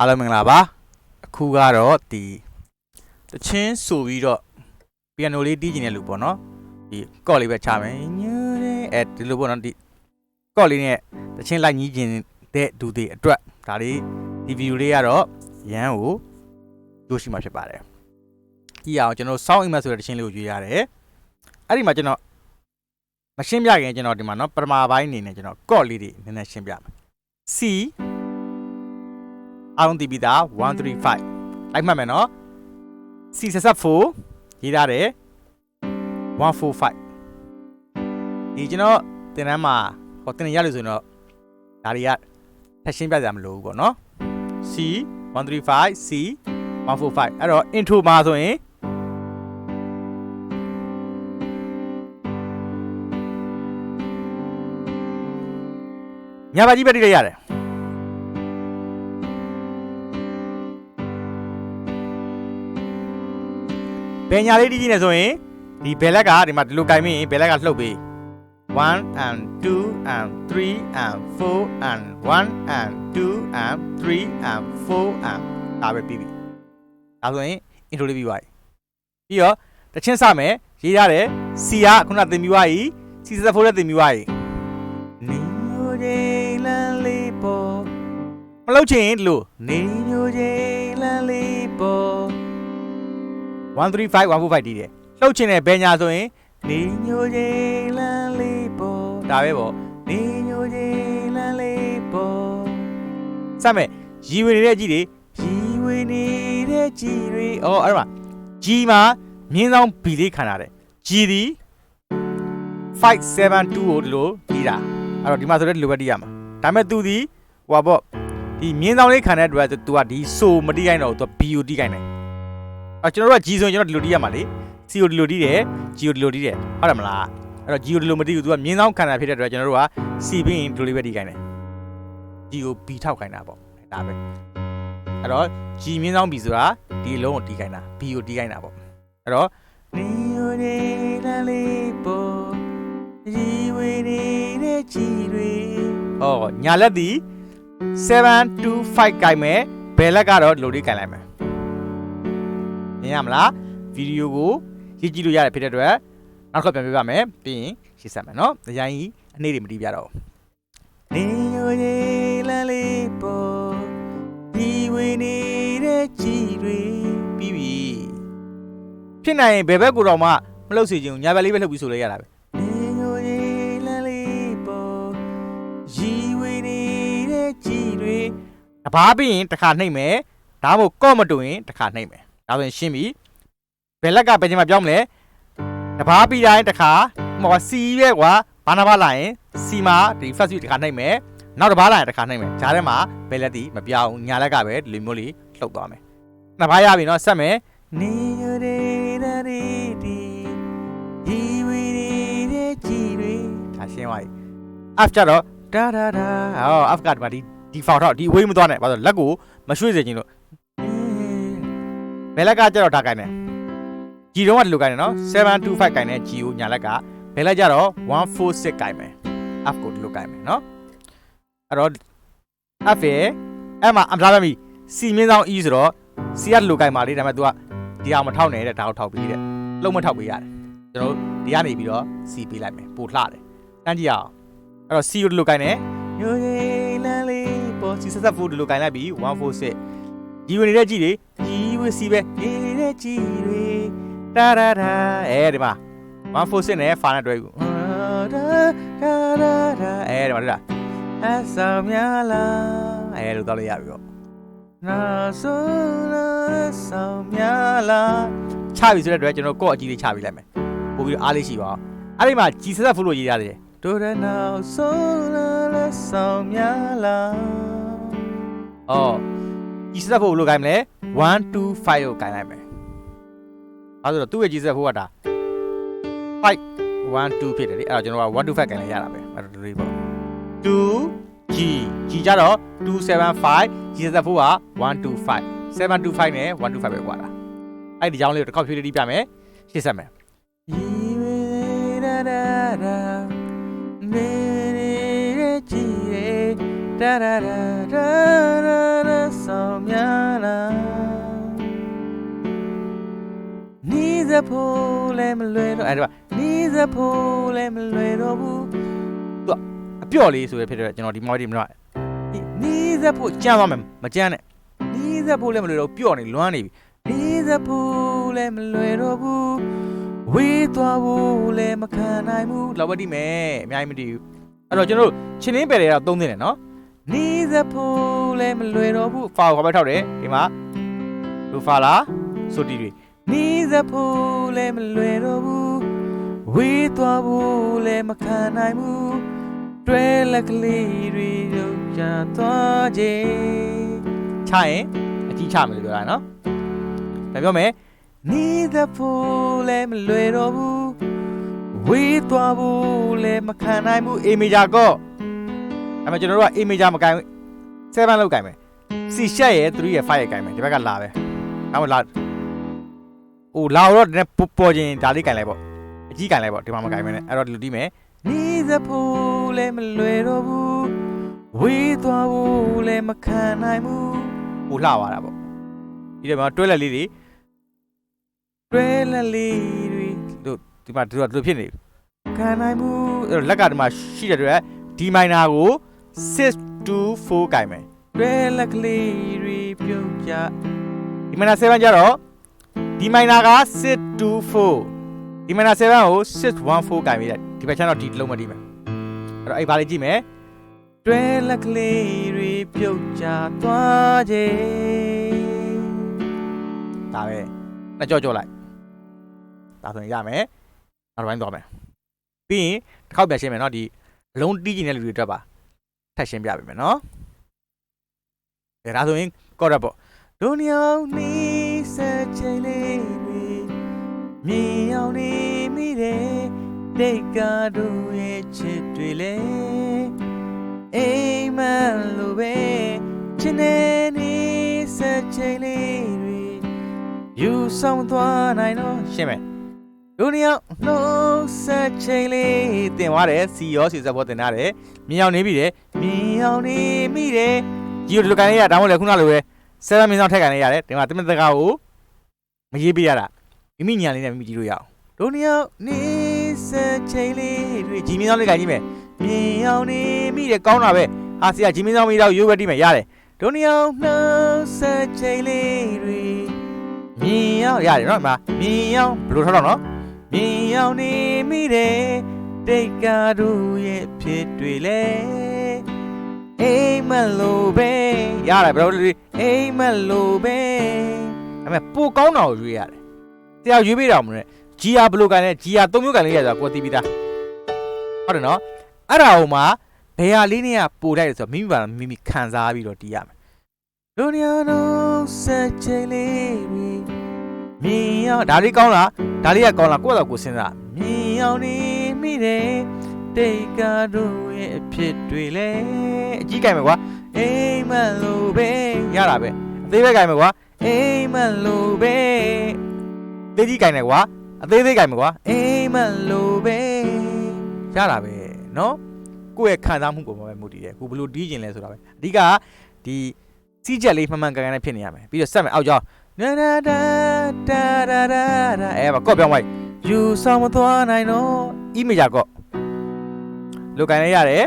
အားလုံးမင်္ဂလာပါအခုကတော့ဒီတချင်းဆိုပြီးတော့ပီယနိုလေးတီးကျင်တဲ့လူပေါ့နော်ဒီကော့လေးပဲချမယ်ညူတဲ့အဲဒီလိုပေါ့နော်ဒီကော့လေးနဲ့တချင်းလိုက်ညီးကျင်တဲ့ဒူတွေအတွက်ဒါလေးဒီဗီဒီယိုလေးကတော့ရန်ကိုကြိုးရှိမှာဖြစ်ပါတယ်ကြည့်အောင်ကျွန်တော် sound image ဆိုတဲ့တချင်းလေးကိုရွေးရတယ်အဲ့ဒီမှာကျွန်တော်မရှင်းပြခင်ကျွန်တော်ဒီမှာနော်ပထမပိုင်းအနေနဲ့ကျွန်တော်ကော့လေးတွေနည်းနည်းရှင်းပြမယ် C အားလုံးတည်ပြီးသား135လိုက်မှတ်မယ်နော် C ဆက်ဆက်4ရေးထားတယ်145ဒီကျွန်တော်တင်တန်းမှာဟောတင်ရလို့ဆိုရင်တော့ဒါတွေကထပ်ရှင်းပြကြမလို့ဘူးပေါ့နော် C 135 C 145အဲ့တော့ intro မှာဆိုရင်ညာပါကြီးပဲတိလိုက်ရတယ် ဘယ်ညာလေးတီးကြည့်နေဆိုရင်ဒီဘယ်လက်ကဒီမှာဒီလိုကင်မိရင်ဘယ်လက်ကလှုပ်ပေး1 and 2 and 3 and 4 and 1 and 2 and 3 and 4 and ဒါပဲပြီးပြီဒါဆိုရင် intro လေးပြီးသွားပြီပြီးတော့တချင်းစမယ်ရေးရတယ် C ကခုနသင်ပြီးသွားပြီ C စဖိုးလည်းသင်ပြီးသွားပြီနေညိုချင်းလမ်းလေးပေါ်မလုပ်ချင်ဒီလိုနေညိုချင်းလမ်းလေးပေါ် 135 145တီးတယ်လှုပ်ချင်တဲ့ဘယ်ညာဆိုရင်နေညိုချင်းလမ်းလေးပေါ်ဒါပဲပေါ့နေညိုချင်းလမ်းလေးပေါ်စမယ်ရီဝင်နေတဲ့ကြီးတွေရီဝင်နေတဲ့ကြီးတွေအော်အဲ့ဒါကြီးမှာမြင်းဆောင်ဘီလေးခံရတယ်ကြီးဒီ572ကိုဒီလိုတီးတာအဲ့တော့ဒီမှာဆိုတဲ့ဒီလိုပဲတီးရမှာဒါပေမဲ့သူဒီဟိုပါပေါ့ဒီမြင်းဆောင်လေးခံတဲ့အတွက်သူကဒီဆိုမတီးခိုင်းတော့သူက B ကိုတီးခိုင်းတယ် အဲ့ကျွန်တော်တို့က G ဆိုရင်ကျွန်တော်ဒီလိုတီးရမှာလေ C ကိုဒီလိုတီးတယ် G ကိုဒီလိုတီးတယ်ဟုတ်တယ်မလားအဲ့တော့ G ကိုဒီလိုမတီးဘူးသူကမြင်းဆောင်ခန္ဓာဖြစ်တဲ့အတွက်ကျွန်တော်တို့က C ပြီးရင်ဒီလိုလေးပဲတီးခိုင်းတယ် G ကို B ထောက်ခိုင်းတာပေါ့ဒါပဲအဲ့တော့ G မြင်းဆောင် B ဆိုတာဒီအလုံးကိုတီးခိုင်းတာ B ကိုတီးခိုင်းတာပေါ့အဲ့တော့နေရနေလာလေးပေါ်ဒီဝေနေတဲ့ G တွေဟောညာလက်ဒီ7 to 5ကိုင်မယ်ဘယ်လက်ကတော့ဒီလိုလေးကိုင်လိုက်မယ် မြင်ရမလားဗီဒီယိုကိုရည်ကြည့်လို့ရတယ်ဖြစ်တဲ့အတွက်နောက်တစ်ခါပြန်ပြပါမယ်ပြီးရင်ရှင်းဆက်မယ်နော်အရင်ကြီးအနေတွေမတီးပြတော့နေညိုရေလမ်းလေးပေါ်ဒီဝေနေတဲ့ကြည်တွေပြီးပြီဖြစ်နိုင်ရင်ဘယ်ဘက်ကိုတော့မှမလှုပ်စေချင်ဘူးညာဘက်လေးပဲလှုပ်ပြီးဆိုလဲရတာပဲနေညိုရေလမ်းလေးပေါ်ဒီဝေနေတဲ့ကြည်တွေတပားပြီးရင်တစ်ခါနှိမ့်မယ်ဒါမှမဟုတ်ကော့မတူရင်တစ်ခါနှိမ့်မယ် ဒါဆိုရင်ရှင်းပြီဘယ်လက်ကဘယ်ချိန်မှာပြောင်းမလဲတပားပြီးတိုင်းတစ်ခါဟိုစီရဲ့ကွာဘာနာပါလာရင်စီမှာဒီ first week တစ်ခါနှိမ့်မယ်နောက်တစ်ပါးလာရင်တစ်ခါနှိမ့်မယ်ဂျားထဲမှာဘယ်လက်တီမပြောင်းညာလက်ကပဲဒီလိုမျိုးလေးလှုပ်သွားမယ်နှစ်ပါးရပြီနော်ဆက်မယ်နေရတဲ့ရီဒီဒီဝီဒီတဲ့ကြည်တွေဒါရှင်းသွားပြီ F ကြတော့ဒါဒါဒါဟော F ကဒီမှာဒီ default တော့ဒီဝေးမသွားနဲ့ဘာလို့လက်ကိုမရွှေ့စေချင်လို့ ဘယ်လက်ကကြတော့ဒါကိုင်းတယ်ဂျီတော့ကဒီလိုကိုင်းတယ်နော်725ကိုင်းတယ်ဂျီကိုညာလက်ကဘယ်လက်ကြတော့146ကိုင်းမယ် F ကိုဒီလိုကိုင်းမယ်နော်အဲ့တော့ F ရဲ့အဲ့မှာအမလားပဲမီ C မြင်းဆောင် E ဆိုတော့ C ကဒီလိုကိုင်းပါလေဒါပေမဲ့ तू ကဒီအောင်မထောက်နဲ့တဲ့ဒါကိုထောက်ပြီးတဲ့လုံးမထောက်ပေးရတယ်ကျွန်တော်ဒီကနေပြီးတော့ C ပေးလိုက်မယ်ပို့လှတယ်တန်းကြည့်အောင်အဲ့တော့ C ကိုဒီလိုကိုင်းတယ်ညိုရေလန်းလေးပေါ် C ဆက်ဆက်ဖို့ဒီလိုကိုင်းလိုက်ပြီး146ဒီဝင်နေတဲ့ကြည့်လေကြီး ဝစီပဲနေတဲ့ကြည်တွေတာရာရာအဲဒီမှာ146နဲ့ဖာနဲ့တွဲကူတာတာရာရာအဲဒီမှာတွေ့လားအဆောင်များလားအဲလိုတော့လို့ရပြီပေါ့နာဆိုလာဆောင်များလားချပြီဆိုတဲ့အတွက်ကျွန်တော်ကော့အကြီးလေးချပြီးလိုက်မယ်ပို့ပြီးတော့အားလေးရှိပါအောင်အဲ့ဒီမှာကြီးဆက်ဆက်ဖုလို့ရေးရတယ်တို့ရနောက်ဆိုလာဆောင်များလားအော် ကြီးဆက်ဖို့ဘယ်လိုခိုင်းမလဲ1 2 5ကိုခိုင်းလိုက်မယ်အဲဆိုတော့သူ့ရဲ့ကြီးဆက်ဖို့ကဒါ5 1 2ဖြစ်တယ်လေအဲ့တော့ကျွန်တော်က1 2 5ခိုင်းလိုက်ရတာပဲအဲ့တော့ဒီလိုပေါ့2 G G ကြတော့275 G ဆက်ဖို့က125 725နဲ့125ပဲကွာတာအဲ့ဒီကြောင်းလေးကိုတစ်ခေါက်ဖြည်းလေးပြမယ်ရှင်းဆက်မယ်နေရကြည်ရတာရာရာ ဆောင်များလားနီးစဖို့လည်းမလွယ်တော့အဲ့ဒါနီးစဖို့လည်းမလွယ်တော့ဘူးသူကအပြော့လေးဆိုရဖြစ်တယ်ကျွန်တော်ဒီမော်ဒီမတော့နီးစဖို့ကြမ်းသွားမယ်မကြမ်းနဲ့နီးစဖို့လည်းမလွယ်တော့ပျော့နေလွမ်းနေပြီနီးစဖို့လည်းမလွယ်တော့ဘူးဝေးသွားဖို့လည်းမခံနိုင်ဘူးလောက်ဝတိမယ်အများကြီးမတည်ဘူးအဲ့တော့ကျွန်တော်တို့ချင်းလင်းပယ်တွေကသုံးသိတယ်နော် နီးစဖို့လည်းမလွယ်တော့ဘူးဖာကိုခေါ်ပဲထောက်တယ်ဒီမှာလူဖာလားဆိုတီတွေနီးစဖို့လည်းမလွယ်တော့ဘူးဝေးသွားဖို့လည်းမခံနိုင်ဘူးတွဲလက်ကလေးတွေတို့ချသွားခြင်းချရင်အကြီးချမယ်လို့ပြောတာနော်ဒါပြောမယ်နီးစဖို့လည်းမလွယ်တော့ဘူးဝေးသွားဖို့လည်းမခံနိုင်ဘူးအေမီဂျာကော အဲ့မှာကျွန်တော်တို့ကအေမီဂျာမကင်7လောက်ကင်မယ်စီရှက်ရဲ့3ရဲ့5ရဲ့ကင်မယ်ဒီဘက်ကလာပဲအဲ့မှာလာဟိုလာတော့နည်းပေါ်ပေါ်ချင်းဒါလေးကင်လိုက်ပေါ့အကြီးကင်လိုက်ပေါ့ဒီမှာမကင်မယ်နဲ့အဲ့တော့ဒီလိုတီးမယ်နီးစဖို့လည်းမလွယ်တော့ဘူးဝေးသွားဖို့လည်းမခံနိုင်ဘူးဟိုလှသွားတာပေါ့ဒီထဲမှာတွဲလက်လေးတွေတွဲလက်လေးတွေတို့ဒီမှာတို့တို့ဖြစ်နေခံနိုင်မှုအဲ့တော့လက်ကဒီမှာရှိတဲ့အတွက်ဒီမိုင်နာကို 624ကိုင်မယ်တွဲလက်ကလေးတွေပြုတ်ကြဒီမိုင်နာ7ကြတော့ဒီမိုင်နာက624ဒီမိုင်နာ7ကို614ကိုင်ပြီးတဲ့ဒီဘက်ချမ်းတော့ဒီလုံးမတီးမယ်အဲ့တော့အဲ့ဘာလေးကြည့်မယ်တွဲလက်ကလေးတွေပြုတ်ကြသွားခြင်းဒါပဲနှစ်ကြော့ကြော့လိုက်ဒါဆိုရင်ရမယ်နောက်တစ်ပိုင်းသွားမယ်ပြီးရင်တစ်ခေါက်ပြန်ရှင်းမယ်နော်ဒီအလုံးတီးကျင်တဲ့လူတွေအတွက်ပါ ဖတ်ရှင်းပြပေးမယ်နော်အဲဒါဆိုရင်ကော့ရက်ပေါ့ဒုနီယောနီစချိန်လေးတွေမြင်အောင်နေမိတယ်ဒိတ်ကားတို့ရဲ့ချစ်တွေလေအိမ်မန်လိုပဲချင်နေနေစချိန်လေးတွေယူဆောင်သွားနိုင်တော့ရှင်းမယ် ဒုညောင်းနှုတ်ဆက်ချိန်လေးတင်သွားတယ်စီရောစီစက်ပေါ်တင်ထားတယ်မြင်အောင်နေပြီတယ်မြင်အောင်နေမိတယ်ကြီးတို့ဒီလိုကန်လေးရဒါမှမဟုတ်လေခုနလိုပဲဆယ်မင်းဆောင်ထက်ကန်လေးရတယ်ဒီမှာတမင်တကာကိုမရေးပြရတာမိမိညာလေးနဲ့မိမိကြည့်လို့ရအောင်ဒုညောင်းနေဆက်ချိန်လေးတွေကြီးမင်းဆောင်လေးကန်ကြည့်မယ်မြင်အောင်နေမိတယ်ကောင်းတာပဲဟာစီကကြီးမင်းဆောင်မိတော့ရိုးပဲတိမယ်ရတယ်ဒုညောင်းနှုတ်ဆက်ချိန်လေးတွေမြင်အောင်ရတယ်နော်ဒီမှာမြင်အောင်ဘယ်လိုထောက်တော့နော် မြင်ရောက်နေမိတယ်တိတ်ကားတို့ရဲ့ဖြစ်တွေလေအိမ်မလို့ပဲရတယ်ဘယ်လိုလဲအိမ်မလို့ပဲအဲ့မဲ့ပိုကောင်းတာကိုရွေးရတယ်တရားရွေးပေးတာမလို့ဂျီယာဘလိုကန်နဲ့ဂျီယာသုံးမျိုးကန်လေးရဆိုတာကိုသိပြီးသားဟုတ်တယ်နော်အဲ့ဒါဟိုမှာဘယ်ဟာလေးနဲ့ကပိုတိုက်လဲဆိုတော့မိမိပါမိမိခံစားပြီးတော့တီးရမယ်လူညောင်းစက်ချင်လေးတွေမြင်ရောက်ဒါလေးကောင်းလား ဒါလေးကကောင်းလားကိုယ့်တော့ကိုယ်စဉ်းစားမြင်အောင်နေမိတယ်တိတ်ကားတို့ရဲ့အဖြစ်တွေလဲအကြီးကြိုင်မယ်ကွာအိမ်မလို့ပဲရတာပဲအသေးပဲကြိုင်မယ်ကွာအိမ်မလို့ပဲတေးကြီးကြိုင်တယ်ကွာအသေးသေးကြိုင်မယ်ကွာအိမ်မလို့ပဲရတာပဲเนาะကိုယ့်ရဲ့ခံစားမှုပုံမှာပဲမူတည်တယ်ကိုဘယ်လိုတီးကျင်လဲဆိုတာပဲအဓိကဒီစီးချက်လေးမှန်မှန်ကန်ကန်နဲ့ဖြစ်နေရမယ်ပြီးတော့ဆက်မယ်အောက်ကြောင်း နာနာဒါဒါဒါဒါဒါအဲပါကော့ပြောင်းလိုက်ယူဆောင်မသွားနိုင်တော့အီမေဂျာကော့လိုကန်လေးရတယ်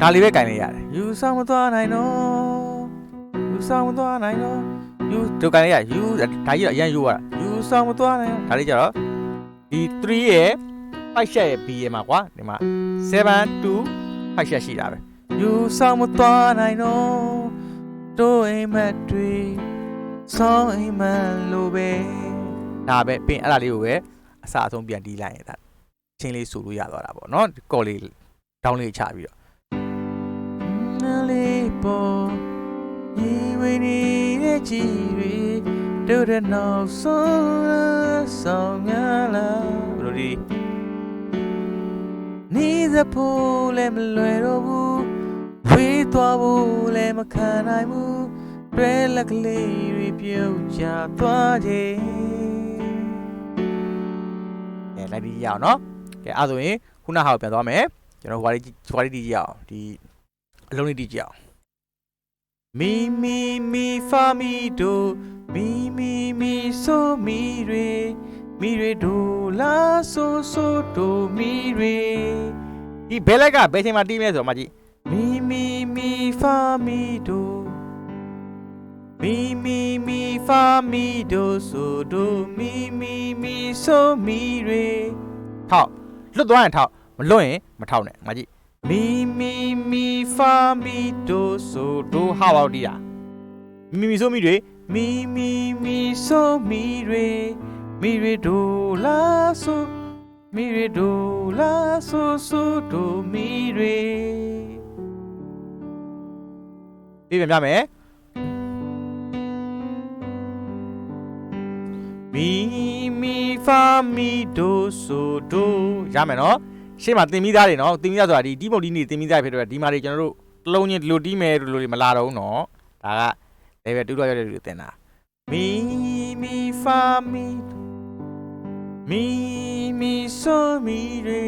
ဒါလေးပဲကန်လေးရတယ်ယူဆောင်မသွားနိုင်တော့ယူဆောင်မသွားနိုင်တော့ယူလိုကန်လေးရယူဒါကြီးတော့အရန်ယူရတာယူဆောင်မသွားနိုင်တော့ဒါလေးကြတော့ဒီ3ရဲ့5ရှက်ရဲ့ B ရဲ့မှာကွာဒီမှာ7 2 5ရှက်ရှိတာပဲယူဆောင်မသွားနိုင်တော့တို့အိမ်မက်တွေ ဆောင်းအိမ်မန်လိုပဲဒါပဲပြင်အဲ့ဒါလေးကိုပဲအစအဆုံးပြန်တီးလိုက်ရင်ဒါချင်းလေးဆိုလို့ရသွားတာပေါ့နော်ကော်လေးဒေါင်းလေးချပြီးတော့နလေးပေါ်ဒီဝင်းနေတဲ့ကြည်တွေတို့တဲ့နောက်ဆုံးဆောင်ရလာဘလို့ဒီနေသဖို့လည်းမလွယ်တော့ဘူးဝေးသွားဖို့လည်းမခံနိုင်ဘူး တွဲလက်ကလေးတွေပြုတ်ကြသွားခြင်းကဲလိုက်ဒီရအောင်နော်ကဲအဲ့ဆိုရင်ခုနဟာကိုပြန်သွားမယ်ကျွန်တော်ဟိုဘာလေးဟိုဘာလေးတီးကြည့်အောင်ဒီအလုံးလေးတီးကြည့်အောင်မီမီမီဖာမီဒိုမီမီမီဆိုမီတွေမီတွေဒိုလာဆိုဆိုဒိုမီတွေဒီဘဲလက်ကဘယ်ချိန်မှာတီးမလဲဆိုတော့မကြည့်မီမီမီဖာမီဒို မီမီမီဖာမီဒိုဆိုဒိုမီမီမီဆိုမီတွေထောက်လွတ်သွားရင်ထောက်မလွတ်ရင်မထောက်နဲ့မကြည့်မီမီမီဖာမီဒိုဆိုဒိုဟာဝေါတီးတာမီမီဆိုမီတွေမီမီမီဆိုမီတွေမီတွေဒိုလာဆိုမီတွေဒိုလာဆိုဆိုဒိုမီတွေဒီပြန်ပြမယ် မီမီဖာမီဒိုဆိုဒိုရမယ်နော်ရှေ့မှာတင်ပြီးသားတွေနော်တင်ပြီးသားဆိုတာဒီဒီမုတ်ဒီနေတင်ပြီးသားဖြစ်တော့ဒီမှာတွေကျွန်တော်တို့တစ်လုံးချင်းဒီလိုတီးမယ်ဒီလိုတွေမလာတော့ဘူးနော်ဒါက level 2တော့ရောက်တဲ့လူတွေတင်တာမီမီဖာမီမီမီဆိုမီတွေ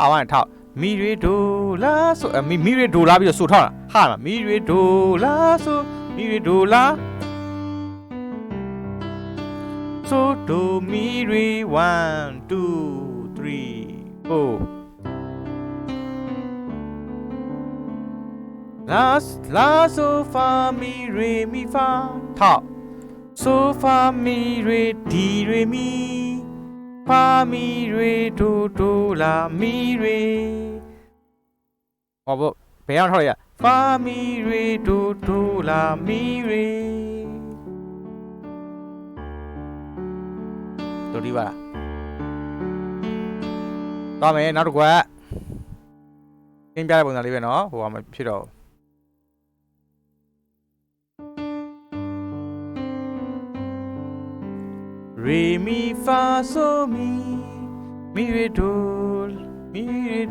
အဝမ်းထောက်မီတွေဒိုလာဆိုအမီမီတွေဒိုလာပြီးတော့ဆိုထောက်တာဟာမမီတွေဒိုလာဆိုမီတွေဒိုလာ So do mi re one two three four. La la so fa mi re mi fa top. So fa mi re di re mi fa mi re do do la mi re. À bố, bình thường thôi vậy. Fa mi re do do la mi re。 တို့ဒီပါလားသွားမယ်နောက်တစ်ခွက်သင်ပြတဲ့ပုံစံလေးပဲเนาะဟိုကမဖြစ်တော့ဘူး Re mi fa so mi mi re do mi re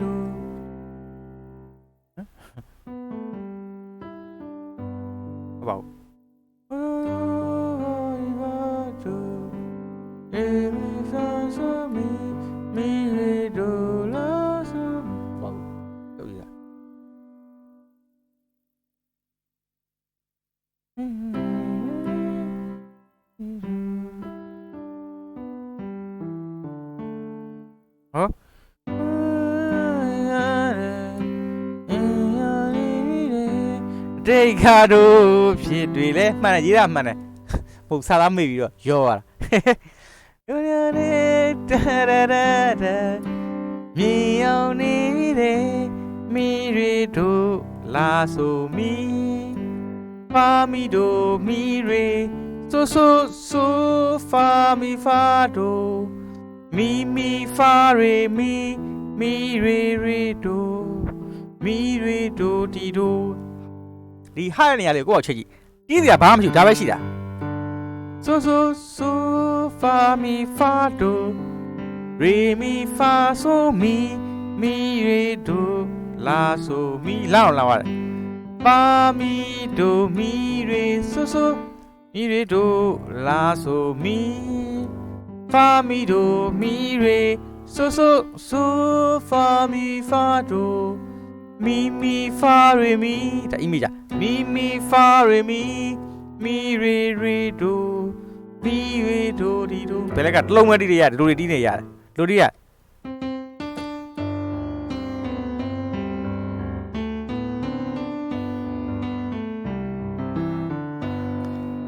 ဟောဒေခါတို့ဖြစ်တွေလဲမှန်တယ်ရေးတာမှန်တယ်ပုံစားသားမေ့ပြီးတော့ရောရတာယောရနေတရရရမြင်အောင်နေတယ်မိရီတို့လာဆိုမီ ပါမီတို့မိရီဆိုဆိုဆိုဖာမီဖာတို့မီမီဖာရီမီမီရီရီတို့မီရီတို့တီတို့ဒီဟာရနေရလေကိုယ့်အချက်ကြီးတီးစရာဘာမှမရှိဘူးဒါပဲရှိတာ so so so fa mi fa do re mi fa so mi mi re do la so mi လာအောင်လာရတယ် fa mi do mi re so so mi re do la so mi fa mi do mi re so so so fa mi fa do mi mi fa re mi ဒါ image อ่ะ mi mi fa re mi mi re re do mi re do di do ဘယ်လက်ကတစ်လုံးမတီးရရတယ်လူတွေတီးနေရတယ်လူတွေက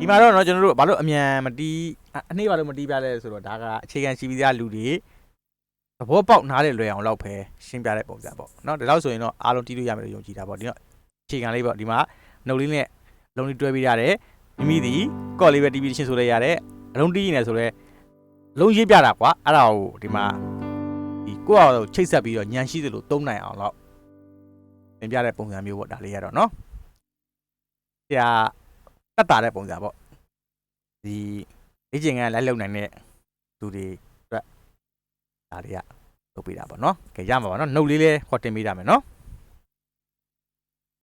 မှာတော့เนาะကျွန်တော်တို့ဘာလို့အမြန်မတီးအအနှိမ့်ဘာလို့မတီးပြလဲဆိုတော့ဒါကအခြေခံရှိပြီးသားလူတွေသဘောပေါက်နားလေလွယ်အောင်လောက်ပဲရှင်းပြတဲ့ပုံစံပေါ့เนาะဒါတော့ဆိုရင်တော့အားလုံးတီးလို့ရမယ်လို့ယုံကြည်တာပေါ့ဒီတော့အခြေခံလေးပေါ့ဒီမှာနှုတ်လေးနဲ့လုံးလေးတွဲပြီးရတယ်မိမိဒီကော့လေးပဲတီးပြီးရှင်းဆိုလိုက်ရတယ်အလုံးတီးနေတယ်ဆိုတော့လုံးရေးပြတာကွာအဲ့ဒါကိုဒီမှာဒီကိုယ့်အောင်ချိတ်ဆက်ပြီးတော့ညံရှိသလိုသုံးနိုင်အောင်လို့သင်ပြတဲ့ပုံစံမျိုးပေါ့ဒါလေးရတော့เนาะဆရာ တက်တာတဲ့ပုံစံပေါ့ဒီလေ့ကျင့်ခန်းလိုက်လုပ်နိုင်တဲ့သူတွေအတွက်ဒါတွေကလုပ်ပေးတာပေါ့နော်ကဲရမှာပါနော်နှုတ်လေးလဲခေါ်တင်ပေးတာမယ်နော်